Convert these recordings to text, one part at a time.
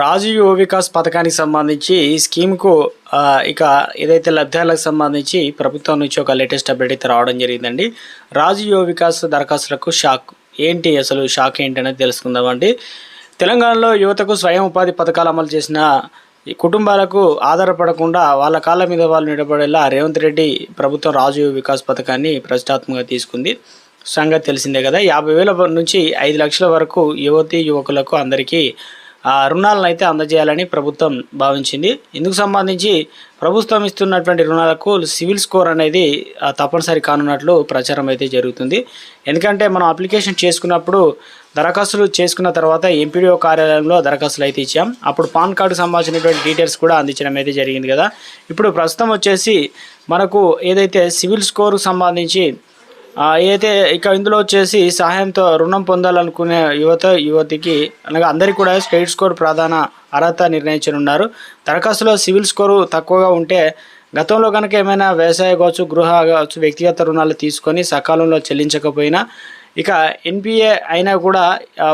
రాజు యువ వికాస్ పథకానికి సంబంధించి ఈ స్కీమ్కు ఇక ఏదైతే లబ్ధాలకు సంబంధించి ప్రభుత్వం నుంచి ఒక లేటెస్ట్ అప్డేట్ అయితే రావడం జరిగిందండి. రాజు యువ వికాస్ దరఖాస్తులకు షాక్. ఏంటి అసలు షాక్ ఏంటి అనేది తెలుసుకుందామండి తెలంగాణలో యువతకు స్వయం ఉపాధి పథకాలు అమలు చేసిన ఈ కుటుంబాలకు ఆధారపడకుండా వాళ్ళ కాళ్ళ మీద వాళ్ళు నిలబడేలా రేవంత్ రెడ్డి ప్రభుత్వం రాజు వికాస్ పథకాన్ని ప్రతిష్టాత్మకంగా తీసుకుంది. సంగతి తెలిసిందే కదా యాభై వేల నుంచి ఐదు లక్షల వరకు యువతి యువకులకు అందరికీ రుణాలను అయితే అందజేయాలని ప్రభుత్వం భావించింది. ఇందుకు సంబంధించి ప్రభుత్వం ఇస్తున్నటువంటి రుణాలకు సివిల్ స్కోర్ అనేది తప్పనిసరి కానున్నట్లు ప్రచారం అయితే జరుగుతుంది. ఎందుకంటే మనం అప్లికేషన్ చేసుకున్నప్పుడు దరఖాస్తులు చేసుకున్న తర్వాత ఎంపీడీఓ కార్యాలయంలో దరఖాస్తులు అయితే ఇచ్చాం. అప్పుడు పాన్ కార్డుకు సంబంధించినటువంటి డీటెయిల్స్ కూడా అందించడం అయితే జరిగింది కదా. ఇప్పుడు ప్రస్తుతం వచ్చేసి మనకు ఏదైతే సివిల్ స్కోర్కు సంబంధించి అయితే ఇక ఇందులో వచ్చేసి సహాయంతో రుణం పొందాలనుకునే యువత యువతికి అనగా అందరికీ కూడా క్రెడిట్ స్కోర్ ప్రధాన అర్హత నిర్ణయించనున్నారు. దరఖాస్తులో సివిల్ స్కోరు తక్కువగా ఉంటే గతంలో కనుక ఏమైనా వ్యవసాయ కావచ్చు గృహ కావచ్చు వ్యక్తిగత రుణాలు తీసుకొని సకాలంలో చెల్లించకపోయినా ఇక ఎన్పిఏ అయినా కూడా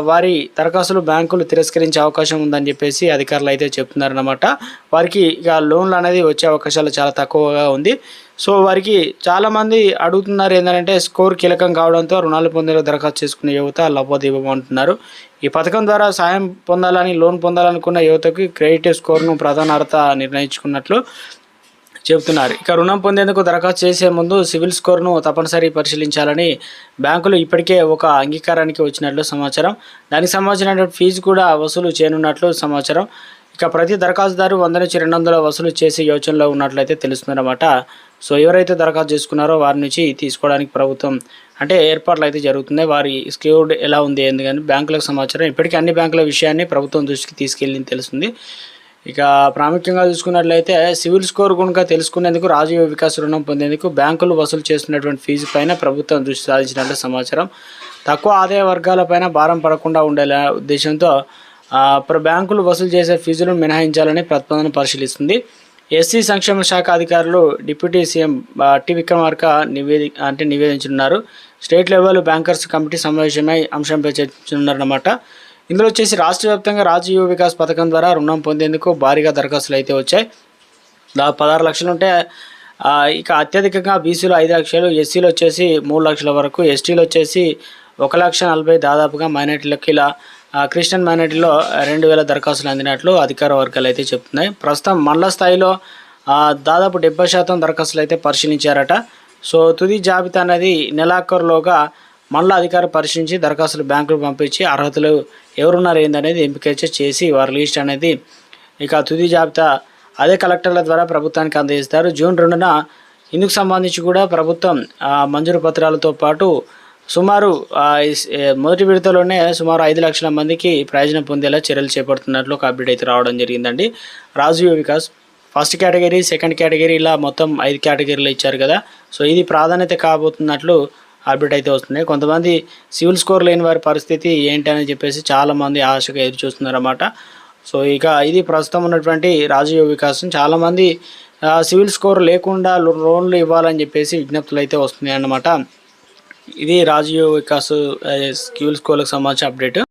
వారి దరఖాస్తులు బ్యాంకులు తిరస్కరించే అవకాశం ఉందని చెప్పేసి అధికారులు అయితే చెప్తున్నారనమాట వారికి ఇక లోన్లు అనేది వచ్చే అవకాశాలు చాలా తక్కువగా ఉంది. సో వారికి చాలామంది అడుగుతున్నారు ఏంటంటే స్కోర్ కీలకం కావడంతో రుణాలు పొందేలా దరఖాస్తు చేసుకునే యువత లభోదీపమంటున్నారు ఈ పథకం ద్వారా సాయం పొందాలని లోన్ పొందాలనుకున్న యువతకు క్రెడిట్ స్కోర్ను ప్రధాన అర్హత నిర్ణయించుకున్నట్లు చెబుతున్నారు. ఇక రుణం పొందేందుకు దరఖాస్తు చేసే ముందు సివిల్ స్కోర్ను తప్పనిసరి పరిశీలించాలని బ్యాంకులు ఇప్పటికే ఒక అంగీకారానికి వచ్చినట్లు సమాచారం. దానికి సంబంధించిన ఫీజు కూడా వసూలు చేయనున్నట్లు సమాచారం. ఇక ప్రతి దరఖాస్తుదారు వంద నుంచి రెండు వందల వసూలు చేసే యోచనలో ఉన్నట్లయితే తెలుస్తుందన్నమాట. సో ఎవరైతే దరఖాస్తు చేసుకున్నారో వారి నుంచి తీసుకోవడానికి ప్రభుత్వం అంటే ఏర్పాట్లు అయితే జరుగుతున్నాయి. వారి స్క్యూడ్ ఎలా ఉంది ఎందుకని బ్యాంకులకు సమాచారం. ఇప్పటికీ అన్ని బ్యాంకుల విషయాన్ని ప్రభుత్వం దృష్టికి తీసుకెళ్ళింది తెలుస్తుంది. ఇక ప్రాముఖ్యంగా చూసుకున్నట్లయితే సివిల్ స్కోర్ కనుక తెలుసుకునేందుకు రాజీవ వికాస్ రుణం పొందేందుకు బ్యాంకులు వసూలు చేస్తున్నటువంటి ఫీజు పైన ప్రభుత్వం దృష్టి సాధించినట్లు సమాచారం. తక్కువ ఆదాయ వర్గాలపైన భారం పడకుండా ఉండేలా ఉద్దేశంతో బ్యాంకులు వసూలు చేసే ఫీజులను మినహాయించాలని ప్రతిపాదన పరిశీలిస్తుంది. ఎస్సీ సంక్షేమ శాఖ అధికారులు డిప్యూటీ సీఎం టి విక్రమార్క నివేది అంటే నివేదించనున్నారు. స్టేట్ లెవెల్ బ్యాంకర్స్ కమిటీ సమావేశమై అంశంపై చర్చించనున్నారన్నమాట. ఇందులో వచ్చేసి రాష్ట్ర వ్యాప్తంగా రాజీవ వికాస్ పథకం ద్వారా రుణం పొందేందుకు భారీగా దరఖాస్తులు అయితే వచ్చాయి. దాదాపు పదహారు లక్షలు ఉంటే ఇక అత్యధికంగా బీసీలో ఐదు లక్షలు ఎస్సీలో వచ్చేసి మూడు లక్షల వరకు ఎస్టీలో వచ్చేసి ఒక లక్ష నలభై దాదాపుగా మైనార్టీలకు ఇలా క్రిస్టియన్ మైనార్టీలో రెండు వేల దరఖాస్తులు అందినట్లు అధికార వర్గాలు అయితే చెప్తున్నాయి. ప్రస్తుతం మండల స్థాయిలో దాదాపు డెబ్బై శాతం దరఖాస్తులు అయితే పరిశీలించారట. సో తుది జాబితా అనేది నెలాఖరులోగా మండల అధికారి పరిశీలించి దరఖాస్తులు బ్యాంకులు పంపించి అర్హతలు ఎవరున్నారు ఏందనేది ఎంపిక చేసి వారి లిస్ట్ అనేది ఇక తుది జాబితా అదే కలెక్టర్ల ద్వారా ప్రభుత్వానికి అందజేస్తారు. జూన్ రెండున ఇందుకు సంబంధించి కూడా ప్రభుత్వం మంజూరు పత్రాలతో పాటు సుమారు మొదటి విడతలోనే సుమారు ఐదు లక్షల మందికి ప్రయోజనం పొందేలా చర్యలు చేపడుతున్నట్లు ఒక అప్డేట్ అయితే రావడం జరిగిందండి. Rajiv Vikas first category second category ఇలా మొత్తం ఐదు కేటగిరీలు ఇచ్చారు కదా. సో ఇది ప్రాధాన్యత కాబోతున్నట్లు అప్డేట్ అయితే వస్తుంది. కొంతమంది సివిల్ స్కోర్ లేని వారి పరిస్థితి ఏంటి అని చెప్పేసి చాలామంది ఆశగా ఎదురు చూస్తున్నారన్నమాట. సో ఇక ఇది ప్రస్తుతం ఉన్నటువంటి రాజీవ్ వికాసం. చాలామంది సివిల్ స్కోర్ లేకుండా లోన్లు ఇవ్వాలని చెప్పేసి విజ్ఞప్తులు అయితే వస్తున్నాయి అన్నమాట ఇది రాజీవ్ వికాస్ సివిల్ స్కోర్లకు సంబంధించిన అప్డేట్.